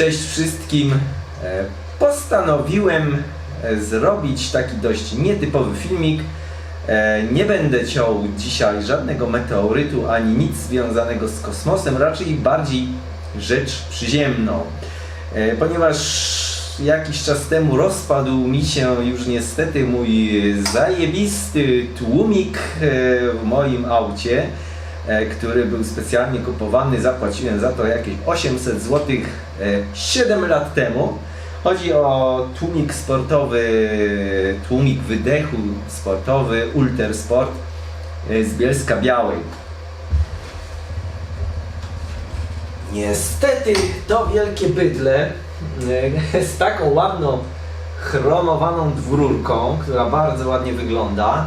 Cześć wszystkim. E, Postanowiłem e, zrobić taki dość nietypowy filmik. E, Nie będę ciął dzisiaj żadnego meteorytu ani nic związanego z kosmosem, raczej bardziej rzecz przyziemną. Ponieważ jakiś czas temu rozpadł mi się już niestety mój zajebisty tłumik w moim aucie który był specjalnie kupowany, zapłaciłem za to jakieś 800 zł 7 lat temu. Chodzi o tłumik sportowy, tłumik wydechu sportowy Ultersport e, z Bielska Białej. Niestety to wielkie bydle e, z taką ładną chromowaną dwururką, która bardzo ładnie wygląda.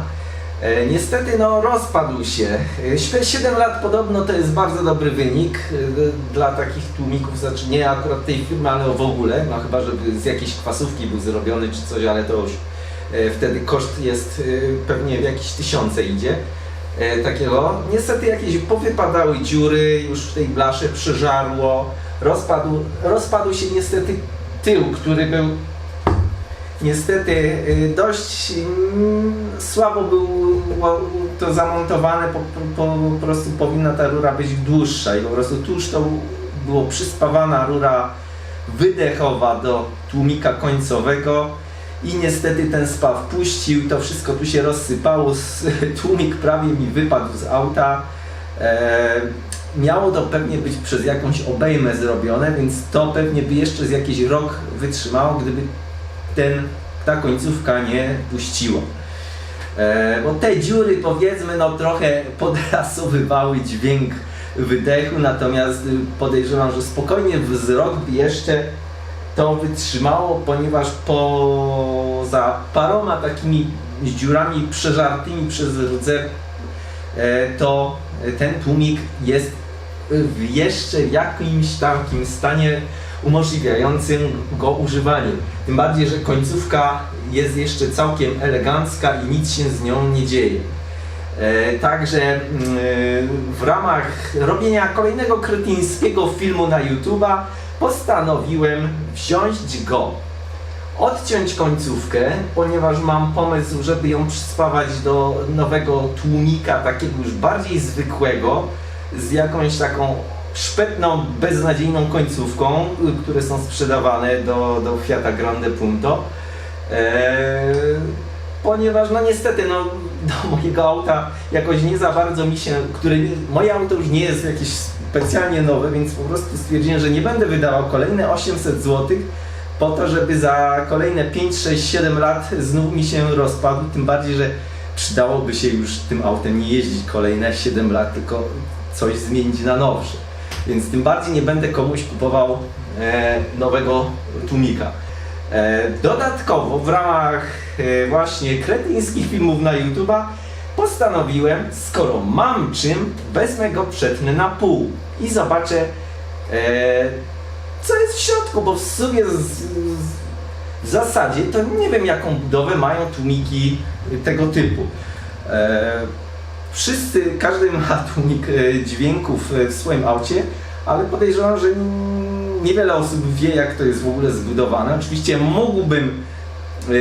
E, Niestety no rozpadł się. E, śpe- 7 lat podobno to jest bardzo dobry wynik e, dla takich tłumików, znaczy nie akurat tej firmy, ale w ogóle, no chyba żeby z jakiejś kwasówki był zrobiony czy coś, ale to już e, wtedy koszt jest e, pewnie w jakieś tysiące idzie e, takiego. Niestety jakieś powypadały dziury, już w tej blasze przeżarło, rozpadł, rozpadł się niestety tył, który był niestety y, dość mm, słabo było to zamontowane, po, po, po prostu powinna ta rura być dłuższa i po prostu tuż to było przyspawana rura wydechowa do tłumika końcowego i niestety ten spaw puścił to wszystko tu się rozsypało, tłumik prawie mi wypadł z auta. E, miało to pewnie być przez jakąś obejmę zrobione, więc to pewnie by jeszcze z jakiś rok wytrzymało, gdyby ten, ta końcówka nie puściła. E, bo te dziury powiedzmy no trochę podrasowywały dźwięk wydechu, natomiast y, podejrzewam, że spokojnie wzrok jeszcze to wytrzymało, ponieważ poza paroma takimi dziurami przeżartymi przez rdze to ten tłumik jest w jeszcze jakimś takim stanie umożliwiającym go używanie. Tym bardziej, że końcówka jest jeszcze całkiem elegancka i nic się z nią nie dzieje. E, Także mm, w ramach robienia kolejnego kretyńskiego filmu na YouTube'a postanowiłem wziąć go, odciąć końcówkę, ponieważ mam pomysł, żeby ją przyspawać do nowego tłumika, takiego już bardziej zwykłego, z jakąś taką szpetną, beznadziejną końcówką, które są sprzedawane do, do Fiata Grande Punto. Eee, ponieważ no niestety no, do mojego auta jakoś nie za bardzo mi się, które moje auto już nie jest jakieś specjalnie nowe, więc po prostu stwierdziłem, że nie będę wydawał kolejne 800 zł po to, żeby za kolejne 5, 6, 7 lat znów mi się rozpadł, tym bardziej, że przydałoby się już tym autem nie jeździć kolejne 7 lat, tylko coś zmienić na nowsze. Więc tym bardziej nie będę komuś kupował e, nowego tłumika. E, dodatkowo w ramach e, właśnie kretyńskich filmów na YouTube'a postanowiłem, skoro mam czym, wezmę go, przetnę na pół i zobaczę co jest w środku, bo w sumie z, z, w zasadzie to nie wiem jaką budowę mają tłumiki tego typu. Wszyscy, każdy ma tłumik e, dźwięków e, w swoim aucie, ale podejrzewam, że niewiele osób wie jak to jest w ogóle zbudowane. Oczywiście mógłbym e,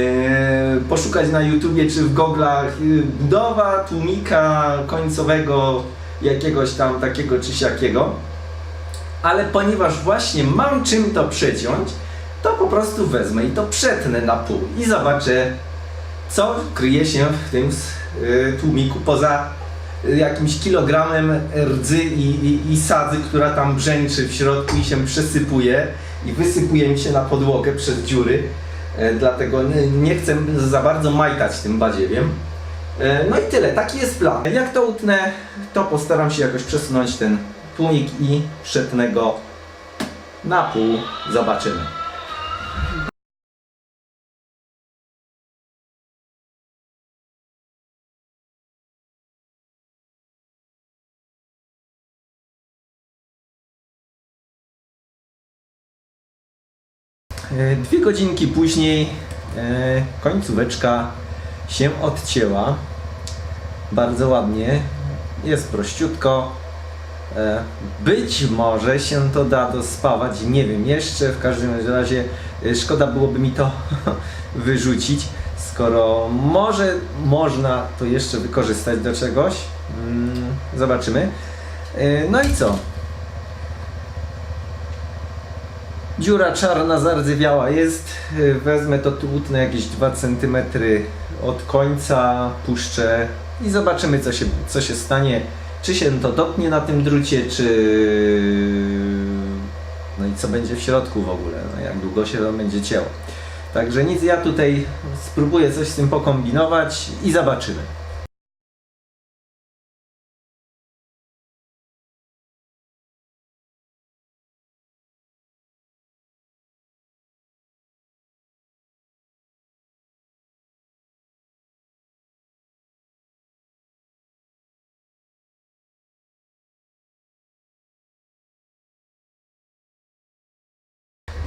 poszukać na YouTubie czy w goglach budowa tłumika końcowego jakiegoś tam takiego czy siakiego ale ponieważ właśnie mam czym to przeciąć, to po prostu wezmę i to przetnę na pół i zobaczę, co kryje się w tym tłumiku poza jakimś kilogramem rdzy i, i, i sadzy, która tam brzęczy w środku i się przesypuje i wysypuje mi się na podłogę przez dziury. E, Dlatego nie- chcę za bardzo majtać tym badziewiem. E, No i tyle, taki jest plan. Jak to utnę, to postaram się jakoś przesunąć ten tłumik i przetnę go na pół. Zobaczymy. Dwie godzinki później e, końcóweczka się odcięła. Bardzo ładnie. Jest prościutko. E, Być może się to da dospawać, nie wiem jeszcze, w każdym razie e, szkoda byłoby mi to wyrzucić, skoro może można to jeszcze wykorzystać do czegoś. Mm, Zobaczymy. E, No i co? Dziura czarna zardzewiała jest. E, Wezmę to tu utnę jakieś 2 cm od końca, puszczę i zobaczymy co się, co się stanie. Czy się to dopnie na tym drucie, czy... No i co będzie w środku w ogóle, no jak długo się to będzie cięło. Także nic, ja tutaj spróbuję coś z tym pokombinować i zobaczymy.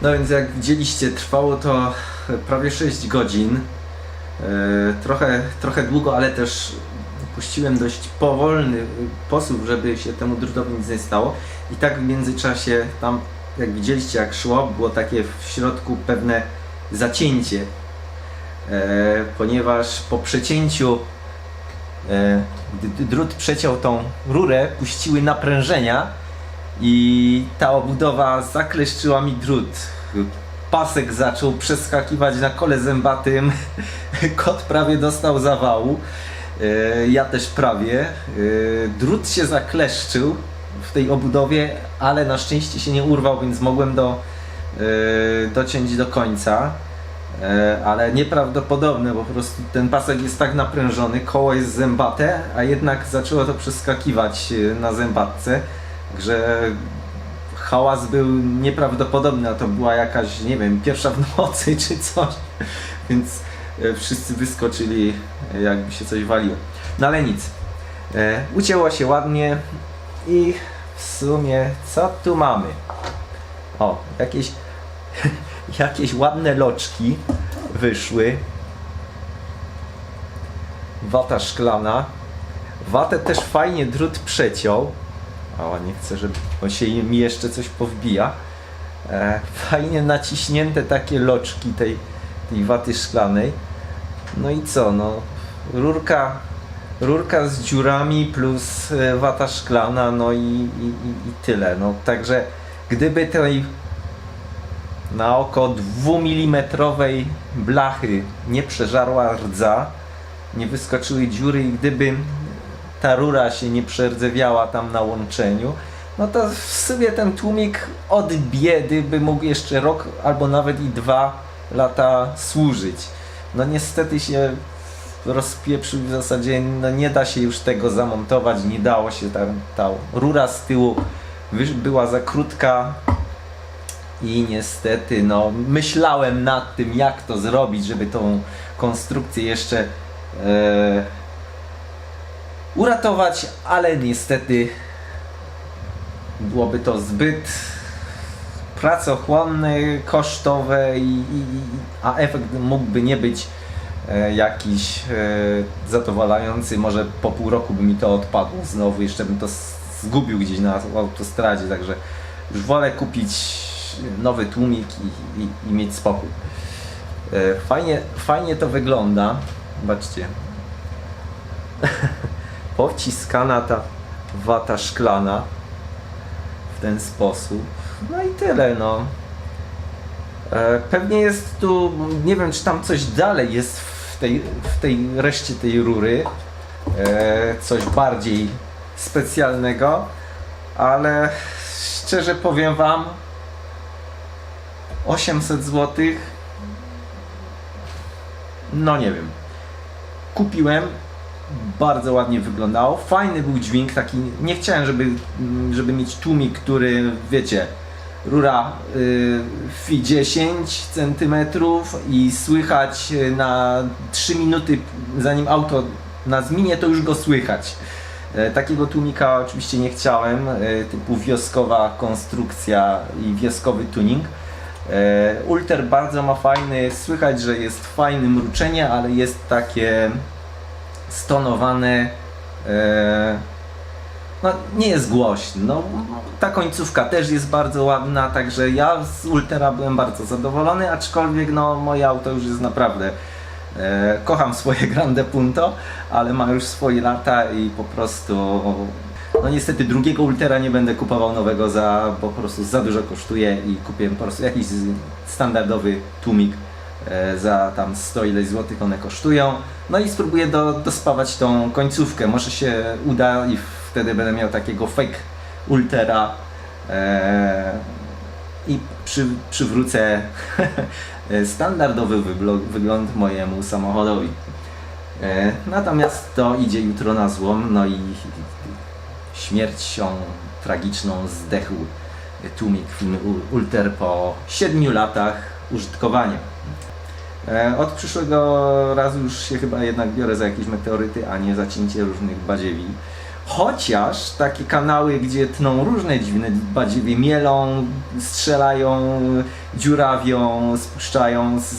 No więc jak widzieliście, trwało to prawie 6 godzin. E, Trochę, trochę długo, ale też puściłem dość powolny sposób, żeby się temu drutowi nic nie stało. I tak w międzyczasie tam, jak widzieliście jak szło, było takie w środku pewne zacięcie. E, Ponieważ po przecięciu e, gdy drut przeciął tą rurę, puściły naprężenia i ta obudowa zakleszczyła mi drut. Pasek zaczął przeskakiwać na kole zębatym. Kot prawie dostał zawału. E, Ja też prawie. E, Drut się zakleszczył w tej obudowie, ale na szczęście się nie urwał, więc mogłem do, e, dociąć do końca. Ale nieprawdopodobne, bo po prostu ten pasek jest tak naprężony, koło jest zębate, a jednak zaczęło to przeskakiwać na zębatce. Także hałas był nieprawdopodobny, a to była jakaś, nie wiem, pierwsza w nocy czy coś. Więc e, wszyscy wyskoczyli, e, jakby się coś waliło. No ale nic. E, Ucięło się ładnie i w sumie co tu mamy? O, jakieś, jakieś ładne loczki wyszły. Wata szklana. Watę też fajnie drut przeciął. O, nie chcę, żeby on się mi jeszcze coś powbija. E, fajnie naciśnięte takie loczki tej, tej waty szklanej. No i co, no rurka, rurka z dziurami plus e, wata szklana, no i, i, i, i tyle. No także gdyby tej na oko 2 mm blachy nie przeżarła rdza, nie wyskoczyły dziury i gdyby ta rura się nie przerdzewiała tam na łączeniu, no to w sumie ten tłumik od biedy by mógł jeszcze rok albo nawet i dwa lata służyć. No niestety się rozpieprzył w zasadzie, no nie da się już tego zamontować, nie dało się, ta, ta rura z tyłu była za krótka i niestety no myślałem nad tym jak to zrobić, żeby tą konstrukcję jeszcze e, uratować, ale niestety byłoby to zbyt pracochłonne, kosztowe, i, i, a efekt mógłby nie być e, jakiś e, zadowalający. Może po pół roku by mi to odpadło znowu, jeszcze bym to zgubił gdzieś na autostradzie, także już wolę kupić nowy tłumik i, i, i mieć spokój. E, Fajnie, fajnie to wygląda. Zobaczcie, powciskana ta wata szklana w ten sposób. No i tyle, no. E, Pewnie jest tu, nie wiem czy tam coś dalej jest w tej, w tej reszcie tej rury. E, Coś bardziej specjalnego, ale szczerze powiem Wam, 800 zł. No nie wiem. Kupiłem, bardzo ładnie wyglądało. Fajny był dźwięk, taki. Nie chciałem, żeby, żeby mieć tłumik, który wiecie, rura y, fi 10 cm i słychać y, na 3 minuty, zanim auto nas minie, to już go słychać. E, Takiego tłumika oczywiście nie chciałem, e, typu wioskowa konstrukcja i wioskowy tuning. E, Ulter bardzo ma fajny, słychać, że jest fajne mruczenie, ale jest takie stonowane. E, no, nie jest głośny. No, ta końcówka też jest bardzo ładna, także ja z Ultera byłem bardzo zadowolony, aczkolwiek no, moje auto już jest naprawdę. E, kocham swoje Grande Punto, ale ma już swoje lata i po prostu. No niestety drugiego Ultera nie będę kupował nowego za, bo po prostu za dużo kosztuje i kupię po prostu jakiś standardowy tłumik e, za tam 100 ileś złotych one kosztują. No i spróbuję do, dospawać tą końcówkę. Może się uda i wtedy będę miał takiego fake Ultera e, i przy, przywrócę standardowy wygląd mojemu samochodowi. E, natomiast to idzie jutro na złom, no i śmiercią tragiczną zdechł tłumik Ulter po 7 latach użytkowania. E, Od przyszłego razu już się chyba jednak biorę za jakieś meteoryty, a nie za cięcie różnych badziewi. Chociaż takie kanały, gdzie tną różne dziwne badziewie, mielą, strzelają, dziurawią, spuszczają z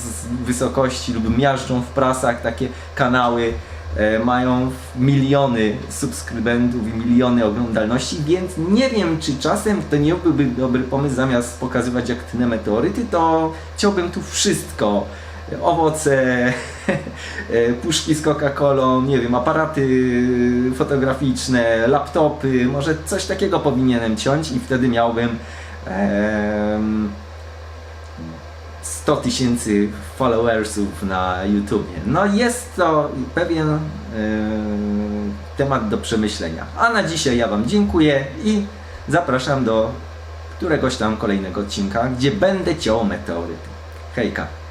wysokości lub miażdżą w prasach, takie kanały e, mają miliony subskrybentów i miliony oglądalności, więc nie wiem, czy czasem to nie byłby dobry pomysł, zamiast pokazywać jak tnę meteoryty, to chciałbym tu wszystko owoce, e, puszki z Coca-Colą, nie wiem, aparaty fotograficzne, laptopy, może coś takiego powinienem ciąć i wtedy miałbym em, 100 tysięcy followersów na YouTubie. No jest to pewien em, temat do przemyślenia. A na dzisiaj ja Wam dziękuję i zapraszam do któregoś tam kolejnego odcinka, gdzie będę ciął meteoryty. Hejka!